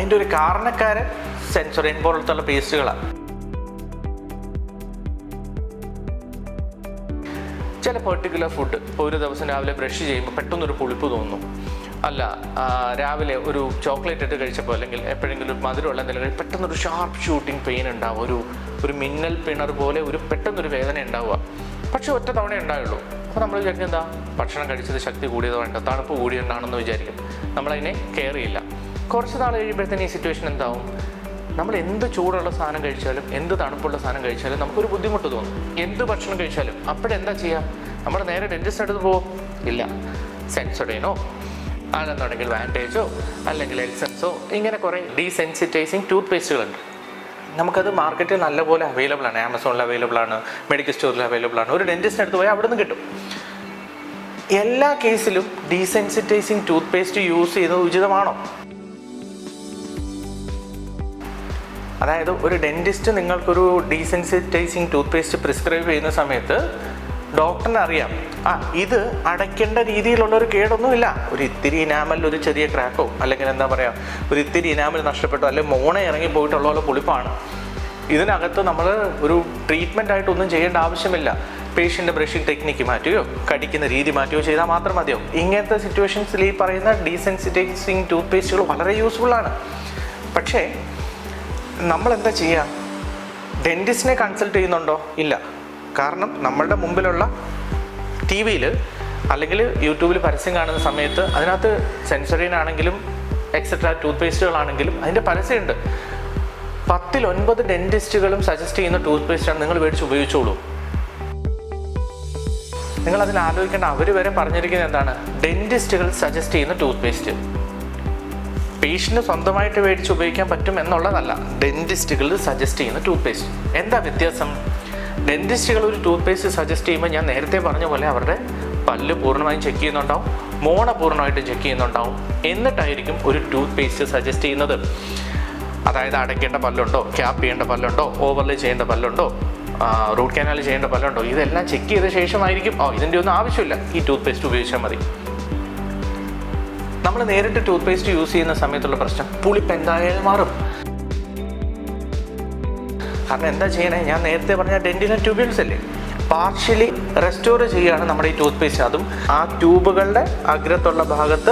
അതിന്റെ ഒരു കാരണക്കാരൻ സെൻസറിൻ പോലത്തുള്ള പേസ്റ്റുകളാണ് ചില പെർട്ടിക്കുലർ ഫുഡ് ഇപ്പോൾ ഒരു ദിവസം രാവിലെ ബ്രഷ് ചെയ്യുമ്പോൾ പെട്ടെന്നൊരു പുളിപ്പ് തോന്നും. അല്ല രാവിലെ ഒരു ചോക്ലേറ്റ് ഇട്ട് കഴിച്ചപ്പോൾ അല്ലെങ്കിൽ എപ്പോഴെങ്കിലും ഒരു മധുരമുള്ള എന്തെങ്കിലും പെട്ടെന്നൊരു ഷാർപ്പ് ഷൂട്ടിംഗ് പെയിൻ ഉണ്ടാവും. ഒരു ഒരു മിന്നൽ പിണർ പോലെ ഒരു പെട്ടെന്നൊരു വേദന ഉണ്ടാവുക. പക്ഷേ ഒറ്റ തവണ ഉണ്ടാവുള്ളൂ അപ്പോൾ നമ്മൾ വിചാരിക്കും എന്താ? ഭക്ഷണം കഴിച്ചത് ശക്തി കൂടിയതുകൊണ്ട് തണുപ്പ് കൂടിയതുകൊണ്ടാണെന്ന് വിചാരിക്കും. നമ്മളതിനെ കെയർ ചെയ്യില്ല. കുറച്ച് നാൾ കഴിയുമ്പോഴത്തേന് ഈ സിറ്റുവേഷൻ എന്താവും? നമ്മൾ എന്ത് ചൂടുള്ള സാധനം കഴിച്ചാലും എന്ത് തണുപ്പുള്ള സാധനം കഴിച്ചാലും നമുക്കൊരു ബുദ്ധിമുട്ട് തോന്നും. എന്ത് ഭക്ഷണം കഴിച്ചാലും. അപ്പോഴെന്താ ചെയ്യുക നമ്മൾ നേരെ ഡെന്റിസ്റ്റ് അടുത്ത് പോകും ഇല്ല. സെൻസോഡൈനോ അല്ലെന്നുണ്ടെങ്കിൽ വാന്റേജോ അല്ലെങ്കിൽ എൽസൻസോ ഇങ്ങനെ കുറേ ഡീസെൻസിറ്റൈസിങ് ടൂത്ത് പേസ്റ്റുകളുണ്ട് നമുക്കത് മാർക്കറ്റിൽ നല്ലപോലെ അവൈലബിൾ ആണ്. ആമസോണിൽ അവൈലബിൾ ആണ്. മെഡിക്കൽ സ്റ്റോറിൽ അവൈലബിൾ ആണ്. ഒരു ഡെന്റിസ്റ്റിനടുത്ത് പോയാൽ അവിടെ നിന്ന് കിട്ടും. എല്ലാ കേസിലും ഡീസെൻസിറ്റൈസിങ് ടൂത്ത് പേസ്റ്റ് യൂസ് ചെയ്യുന്നത് ഉചിതമാണോ? അതായത് ഒരു ഡെന്റിസ്റ്റ് നിങ്ങൾക്കൊരു ഡീസെൻസിറ്റൈസിങ് ടൂത്ത് പേസ്റ്റ് പ്രിസ്ക്രൈബ് ചെയ്യുന്ന സമയത്ത് ഡോക്ടറിന് അറിയാം ആ ഇത് അടയ്ക്കേണ്ട രീതിയിലുള്ള ഒരു കേടൊന്നുമില്ല. ഒരു ഇത്തിരി ഇനാമലിൽ ഒരു ചെറിയ ക്രാക്കോ അല്ലെങ്കിൽ എന്താ പറയുക ഒരു ഇത്തിരി ഇനാമൽ നഷ്ടപ്പെട്ടോ അല്ലെങ്കിൽ മോണ ഇറങ്ങി പോയിട്ടുള്ള പുളിപ്പാണ്. ഇതിനകത്ത് നമ്മൾ ഒരു ട്രീറ്റ്മെന്റ് ആയിട്ടൊന്നും ചെയ്യേണ്ട ആവശ്യമില്ല. പേഷ്യന്റ് ബ്രഷിംഗ് ടെക്നിക്ക് മാറ്റുകയോ കടിക്കുന്ന രീതി മാറ്റുകയോ ചെയ്താൽ മാത്രം മതിയോ? ഇങ്ങനത്തെ സിറ്റുവേഷൻസിൽ ഈ പറയുന്ന ഡീസെൻസിറ്റൈസിങ് ടൂത്ത് പേസ്റ്റുകൾ വളരെ യൂസ്ഫുൾ ആണ്. പക്ഷേ നമ്മൾ എന്താ ചെയ്യുക? ഡെന്റിസ്റ്റിനെ കൺസൾട്ട് ചെയ്യുന്നുണ്ടോ? ഇല്ല. കാരണം നമ്മളുടെ മുമ്പിലുള്ള ടി വിയിൽ അല്ലെങ്കിൽ യൂട്യൂബിൽ പരസ്യം കാണുന്ന സമയത്ത് അതിനകത്ത് സെൻസറീൻ ആണെങ്കിലും എക്സെട്ര ടൂത്ത് പേസ്റ്റുകളാണെങ്കിലും അതിന്റെ പരസ്യമുണ്ട്. പത്തിൽ ഒൻപത് ഡെന്റിസ്റ്റുകളും സജസ്റ്റ് ചെയ്യുന്ന ടൂത്ത് പേസ്റ്റാണ് നിങ്ങൾ മേടിച്ച് ഉപയോഗിച്ചോളൂ. നിങ്ങൾ അതിൽ ആലോചിക്കേണ്ട അവർ വരെ പറഞ്ഞിരിക്കുന്നത് എന്താണ്? ഡെന്റിസ്റ്റുകൾ സജസ്റ്റ് ചെയ്യുന്ന ടൂത്ത് പേസ്റ്റ് പേഷ്യന് സ്വന്തമായിട്ട് മേടിച്ച് ഉപയോഗിക്കാൻ പറ്റും എന്നുള്ളതല്ല. ഡെന്റിസ്റ്റുകൾ സജസ്റ്റ് ചെയ്യുന്ന ടൂത്ത് പേസ്റ്റ് എന്താ വ്യത്യാസം? ഡെന്റിസ്റ്റുകൾ ഒരു ടൂത്ത് പേസ്റ്റ് സജസ്റ്റ് ചെയ്യുമ്പോൾ ഞാൻ നേരത്തെ പറഞ്ഞ പോലെ അവരുടെ പല്ല് പൂർണമായും ചെക്ക് ചെയ്യുന്നുണ്ടാവും മോണ പൂർണമായിട്ട് ചെക്ക് ചെയ്യുന്നുണ്ടാവും. എന്നിട്ടായിരിക്കും ഒരു ടൂത്ത് പേസ്റ്റ് സജസ്റ്റ് ചെയ്യുന്നത്. അതായത് അടയ്ക്കേണ്ട പല്ലുണ്ടോ ക്യാപ്പ് ചെയ്യേണ്ട പല്ലുണ്ടോ ഓവർലേ ചെയ്യേണ്ട പല്ലുണ്ടോ റൂട്ട് കനാൽ ചെയ്യേണ്ട ഉണ്ടോ ഇതെല്ലാം ചെക്ക് ചെയ്ത ശേഷമായിരിക്കും. ഓ ഇതിന്റെ ഒന്നും ആവശ്യമില്ല. ഈ ടൂത്ത് പേസ്റ്റ് ഉപയോഗിച്ചാൽ മതി. നമ്മൾ നേരിട്ട് ടൂത്ത് പേസ്റ്റ് യൂസ് ചെയ്യുന്ന സമയത്തുള്ള പ്രശ്നം പുളിപ്പ് എന്തായാലും മാറും. കാരണം എന്താ ചെയ്യണേ? ഞാൻ നേരത്തെ പറഞ്ഞ ഡെന്റിലെ ട്യൂബ്യൂൾസ് അല്ലേ? പാർഷ്യലി റെസ്റ്റോർ ചെയ്യുകയാണ് നമ്മുടെ ഈ ടൂത്ത് പേസ്റ്റ് അതും ആ ട്യൂബുകളുടെ അഗ്രത്തുള്ള ഭാഗത്ത്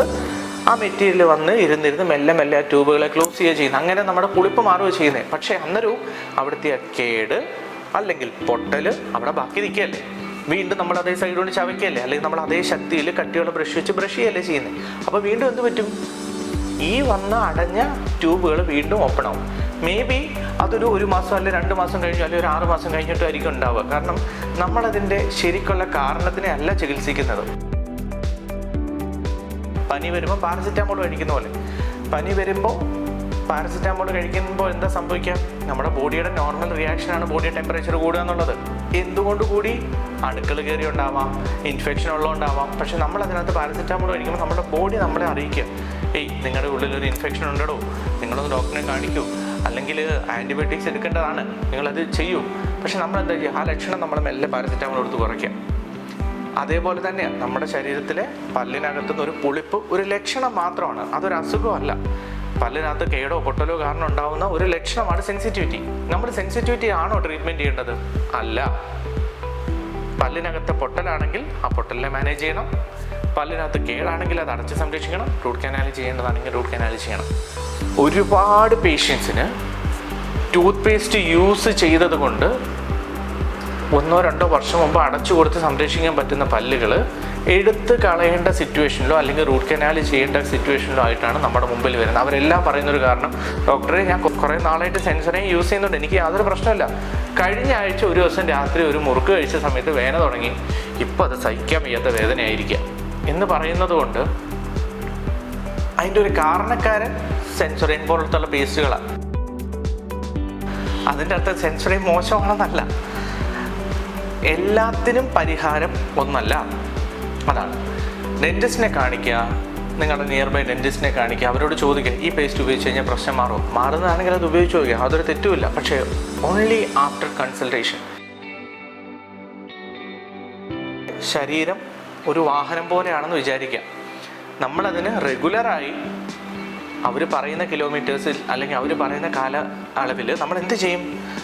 ആ മെറ്റീരിയൽ വന്ന് ഇരുന്നിരുന്ന് മെല്ലെ മെല്ലെ ആ ട്യൂബുകളെ ക്ലോസ് ചെയ്യുക ചെയ്യുന്നത്. അങ്ങനെ നമ്മുടെ പുളിപ്പ് മാറുകയോ ചെയ്യുന്നത്. പക്ഷേ അന്നൊരു അവിടുത്തെ കേട് അല്ലെങ്കിൽ പൊട്ടൽ അവിടെ ബാക്കി നിൽക്കുകയല്ലേ? വീണ്ടും നമ്മൾ അതേ സൈഡ് കൊണ്ട് ചവയ്ക്കുകയല്ലേ? അല്ലെങ്കിൽ നമ്മൾ അതേ ശക്തിയിൽ കട്ടിയുള്ള ബ്രഷ് വെച്ച് ബ്രഷ് ചെയ്യല്ലേ ചെയ്യുന്നത് അപ്പോൾ വീണ്ടും എന്ത് പറ്റും? ഈ വന്ന അടഞ്ഞ ട്യൂബുകൾ വീണ്ടും ഓപ്പൺ ആവും. മേ ബി അതൊരു ഒരു മാസം അല്ലെങ്കിൽ രണ്ട് മാസം കഴിഞ്ഞു അല്ലെങ്കിൽ ഒരു ആറ് മാസം കഴിഞ്ഞിട്ടായിരിക്കും ഉണ്ടാവുക. കാരണം നമ്മളതിന്റെ ശരിക്കുള്ള കാരണത്തിനെ അല്ല ചികിത്സിക്കുന്നത്. പനി വരുമ്പോൾ പാരസിറ്റാമോൾ കഴിക്കുന്ന പോലെ. പനി വരുമ്പോൾ പാരസിറ്റാമോൾ കഴിക്കുമ്പോൾ എന്താ സംഭവിക്കുക? നമ്മുടെ ബോഡിയുടെ നോർമൽ റിയാക്ഷൻ ആണ് ബോഡി ടെമ്പറേച്ചർ കൂടുക എന്നുള്ളത്. എന്തുകൊണ്ട് കൂടി? അണുക്കൾ കയറി ഉണ്ടാവാം ഇൻഫെക്ഷൻ ഉള്ളതുകൊണ്ടാവാം പക്ഷെ നമ്മൾ അതിനകത്ത് പാരസിറ്റാമോൾ കഴിക്കുമ്പോൾ നമ്മുടെ ബോഡി നമ്മളെ അറിയിക്കുക. ഏയ് നിങ്ങളുടെ ഉള്ളിൽ ഒരു ഇൻഫെക്ഷൻ ഉണ്ടോ നിങ്ങളൊന്ന് ഡോക്ടറിനെ കാണിക്കൂ. അല്ലെങ്കിൽ ആന്റിബയോട്ടിക്സ് എടുക്കേണ്ടതാണ്. നിങ്ങളത് ചെയ്യൂ. പക്ഷെ നമ്മൾ എന്താ ചെയ്യുക? ആ ലക്ഷണം നമ്മൾ മെല്ലെ പാരസിറ്റാമോൾ എടുത്ത് കുറയ്ക്കുക. അതേപോലെ തന്നെ നമ്മുടെ ശരീരത്തിലെ പല്ലിനകത്തുനിന്ന് ഒരു പുളിപ്പ് ഒരു ലക്ഷണം മാത്രമാണ്. അതൊരു അസുഖമല്ല പല്ലിനകത്ത് കേടോ പൊട്ടലോ കാരണം ഉണ്ടാവുന്ന ഒരു ലക്ഷണമാണ് സെൻസിറ്റിവിറ്റി നമ്മൾ സെൻസിറ്റിവിറ്റി ആണോ ട്രീറ്റ്മെന്റ് ചെയ്യേണ്ടത്? അല്ല. പല്ലിനകത്തെ പൊട്ടലാണെങ്കിൽ ആ പൊട്ടലിനെ മാനേജ് ചെയ്യണം. പല്ലിനകത്ത് കേടാണെങ്കിൽ അത് അടച്ച് സംരക്ഷിക്കണം. റൂട്ട് കനാൽ ചെയ്യേണ്ടതാണെങ്കിൽ റൂട്ട് കനാൽ ചെയ്യണം. ഒരുപാട് പേഷ്യൻസിന് ടൂത്ത് പേസ്റ്റ് യൂസ് ചെയ്തത് കൊണ്ട് ഒന്നോ രണ്ടോ വർഷം മുമ്പ് അടച്ചു കൊടുത്ത് സംരക്ഷിക്കാൻ പറ്റുന്ന പല്ലുകൾ എടുത്ത് കളയേണ്ട സിറ്റുവേഷനിലോ അല്ലെങ്കിൽ റൂട്ട് കനാൽ ചെയ്യേണ്ട സിറ്റുവേഷനിലോ ആയിട്ടാണ് നമ്മുടെ മുമ്പിൽ വരുന്നത്. അവരെല്ലാം പറയുന്നൊരു കാരണം ഡോക്ടറെ ഞാൻ കുറേ നാളായിട്ട് സെൻസറിനെ യൂസ് ചെയ്യുന്നുണ്ട്. എനിക്ക് യാതൊരു പ്രശ്നമില്ല കഴിഞ്ഞ ആഴ്ച ഒരു ദിവസം രാത്രി ഒരു മുറുക്ക് കഴിച്ച സമയത്ത് വേദന തുടങ്ങി. ഇപ്പം അത് സഹിക്കാൻ വയ്യാത്ത വേദനയായിരിക്കാം എന്ന് പറയുന്നത് കൊണ്ട് അതിന്റെ ഒരു കാരണക്കാരൻ സെൻസറിൻ പോലത്തുള്ള പേസ്റ്റുകളാണ് അതിന്റെ അർത്ഥം സെൻസറി മോശമാണെന്നല്ല. എല്ലാത്തിനും പരിഹാരം ഒന്നല്ല. അതാണ്. ഡെന്റിസ്റ്റിനെ കാണിക്കുക നിങ്ങളുടെ നിയർ ബൈ ഡെന്റിസ്റ്റിനെ കാണിക്കുക അവരോട് ചോദിക്കുക ഈ പേസ്റ്റ് ഉപയോഗിച്ച് കഴിഞ്ഞാൽ പ്രശ്നം മാറും മാറുന്നതാണെങ്കിൽ അത് ഉപയോഗിച്ച് നോക്കുക. അതൊരു തെറ്റുമില്ല. പക്ഷേ ഓൺലി ആഫ്റ്റർ കൺസൾട്ടേഷൻ ശരീരം ഒരു വാഹനം പോലെയാണെന്ന് വിചാരിക്കുക. നമ്മളതിന് റെഗുലറായി അവർ പറയുന്ന കിലോമീറ്റേഴ്സിൽ അല്ലെങ്കിൽ അവർ പറയുന്ന കാല അളവിൽ നമ്മൾ എന്ത് ചെയ്യും?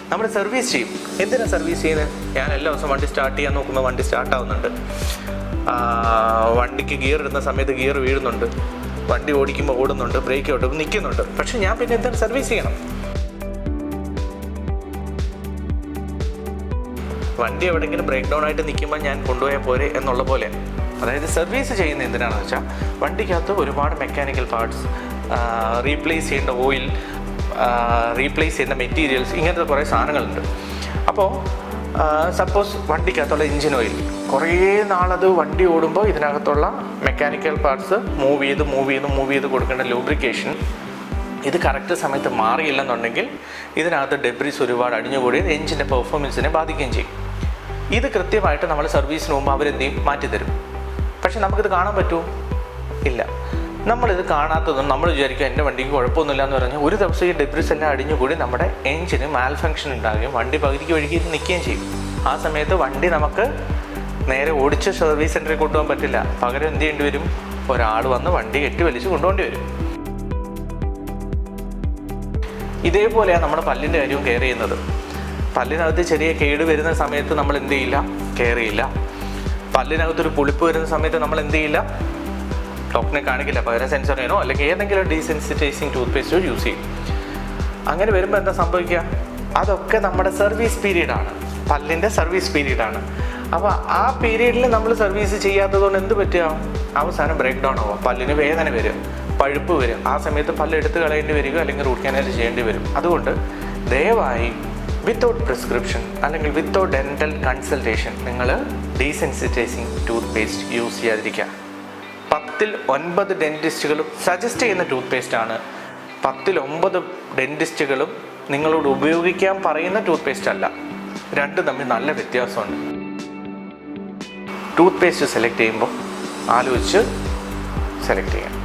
നമ്മൾ സർവീസ് ചെയ്യും. എന്തിനാണ് സർവീസ് ചെയ്യുന്നത്? ഞാൻ എല്ലാ ദിവസവും വണ്ടി സ്റ്റാർട്ട് ചെയ്യാൻ നോക്കുമ്പോൾ വണ്ടി സ്റ്റാർട്ട് ആവുന്നുണ്ട്. വണ്ടിക്ക് ഗിയർ ഇടുന്ന സമയത്ത് ഗിയർ വീഴുന്നുണ്ട്. വണ്ടി ഓടിക്കുമ്പോൾ ഓടുന്നുണ്ട് ബ്രേക്ക് ഓടുമ്പോൾ നിൽക്കുന്നുണ്ട് പക്ഷെ ഞാൻ പിന്നെ എന്താണ് സർവീസ് ചെയ്യണം? വണ്ടി എവിടെയെങ്കിലും ബ്രേക്ക് ഡൗൺ ആയിട്ട് നിൽക്കുമ്പോൾ ഞാൻ കൊണ്ടുപോയാൽ പോരെ എന്നുള്ള പോലെ. അതായത് സർവീസ് ചെയ്യുന്ന എന്തിനാണെന്ന് വെച്ചാൽ വണ്ടിക്കകത്ത് ഒരുപാട് മെക്കാനിക്കൽ പാർട്സ് റീപ്ലേസ് ചെയ്യേണ്ട ഓയിൽ റീപ്ലേസ് ചെയ്യുന്ന മെറ്റീരിയൽസ് ഇങ്ങനത്തെ കുറേ സാധനങ്ങളുണ്ട്. അപ്പോൾ സപ്പോസ് വണ്ടിക്കകത്തുള്ള എഞ്ചിൻ ഓയിൽ കുറേ നാളത് വണ്ടി ഓടുമ്പോൾ ഇതിനകത്തുള്ള മെക്കാനിക്കൽ പാർട്സ് മൂവ് ചെയ്ത് മൂവ് ചെയ്ത് മൂവ് ചെയ്ത് കൊടുക്കേണ്ട ലൂബ്രിക്കേഷൻ ഇത് കറക്റ്റ് സമയത്ത് മാറിയില്ലെന്നുണ്ടെങ്കിൽ ഇതിനകത്ത് ഡെബ്രിസ് ഒരുപാട് അടിഞ്ഞുകൂടി എഞ്ചിന്റെ പെർഫോമൻസിനെ ബാധിക്കുകയും ചെയ്യും. ഇത് കൃത്യമായിട്ട് നമ്മൾ സർവീസിന് മുമ്പ് അവരെന്ത് ചെയ്യും? മാറ്റിത്തരും. പക്ഷെ നമുക്കിത് കാണാൻ പറ്റുമോ? ഇല്ല. നമ്മളിത് കാണാത്തതും നമ്മൾ വിചാരിക്കും എന്റെ വണ്ടിക്ക് കുഴപ്പമൊന്നുമില്ല എന്ന് പറഞ്ഞാൽ ഒരു ദിവസം ഈ ഡെബ്രിസ് എല്ലാം അടിഞ്ഞുകൂടി നമ്മുടെ എഞ്ചിന് മാൽ ഫങ്ഷൻ ഉണ്ടാകുകയും വണ്ടി പകുതിക്ക് ഒഴുകി നിൽക്കുകയും ചെയ്യും. ആ സമയത്ത് വണ്ടി നമുക്ക് നേരെ ഓടിച്ച് സർവീസ് സെന്ററിൽ കൊണ്ടുപോകാൻ പറ്റില്ല. പകരം എന്ത് ചെയ്യേണ്ടി വരും? ഒരാൾ വന്ന് വണ്ടി കെട്ടി വലിച്ച് കൊണ്ടുപോകേണ്ടി വരും. ഇതേപോലെയാണ് നമ്മുടെ പല്ലിന്റെ കാര്യവും കെയർ ചെയ്യുന്നത്. പല്ലിനകത്ത് ചെറിയ കേട് വരുന്ന സമയത്ത് നമ്മൾ എന്ത് ചെയ്യില്ല? കെയർ ചെയ്യില്ല. പല്ലിനകത്തൊരു പുളിപ്പ് വരുന്ന സമയത്ത് നമ്മൾ എന്ത് ചെയ്യില്ല? ഡോക്ടറിനെ കാണിക്കില്ല. പകരം സെൻസറിനോ അല്ലെങ്കിൽ ഏതെങ്കിലും ഡീസെൻസിറ്റൈസിങ് ടൂത്ത് പേസ്റ്റോ യൂസ് ചെയ്യും. അങ്ങനെ വരുമ്പോൾ എന്താ സംഭവിക്കുക? അതൊക്കെ നമ്മുടെ സർവീസ് പീരീഡാണ് പല്ലിന്റെ സർവീസ് പീരീഡാണ് അപ്പോൾ ആ പീരീഡിൽ നമ്മൾ സർവീസ് ചെയ്യാത്തതുകൊണ്ട് എന്ത് പറ്റുക? അവസാനം ബ്രേക്ക് ഡൗൺ ആവുക പല്ലിന് വേദന വരും. പഴുപ്പ് വരും. ആ സമയത്ത് പല്ല് എടുത്ത് കളയേണ്ടി വരിക അല്ലെങ്കിൽ റൂട്ട് കനാൽ ചെയ്യേണ്ടി വരും. അതുകൊണ്ട് ദയവായി വിത്തൗട്ട് പ്രിസ്ക്രിപ്ഷൻ അല്ലെങ്കിൽ വിത്തൗട്ട് ഡെന്റൽ കൺസൾട്ടേഷൻ നിങ്ങൾ ഡീസെൻസിറ്റൈസിങ് ടൂത്ത് പേസ്റ്റ് യൂസ് ചെയ്യാതിരിക്കുക. പത്തിൽ ഒൻപത് ഡെന്റിസ്റ്റുകളും സജസ്റ്റ് ചെയ്യുന്ന ടൂത്ത് പേസ്റ്റ് ആണ്. പത്തിൽ ഒമ്പത് ഡെന്റിസ്റ്റുകളും നിങ്ങളോട് ഉപയോഗിക്കാൻ പറയുന്ന ടൂത്ത് പേസ്റ്റ് അല്ല. രണ്ടും തമ്മിൽ നല്ല വ്യത്യാസമുണ്ട്. ടൂത്ത് പേസ്റ്റ് സെലക്ട് ചെയ്യുമ്പോൾ ആലോചിച്ച് സെലക്ട് ചെയ്യാം.